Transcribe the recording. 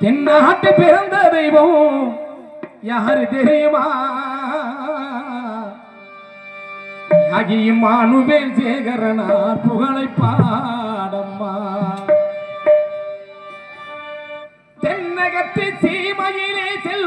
தென்னாட்டு பிறந்த தெய்வம் யாரு தெரியுமா? அகிமானுவேல் சேகரனார் புகழை பாடம்மா. தென்னகத்து சீமையிலே செல்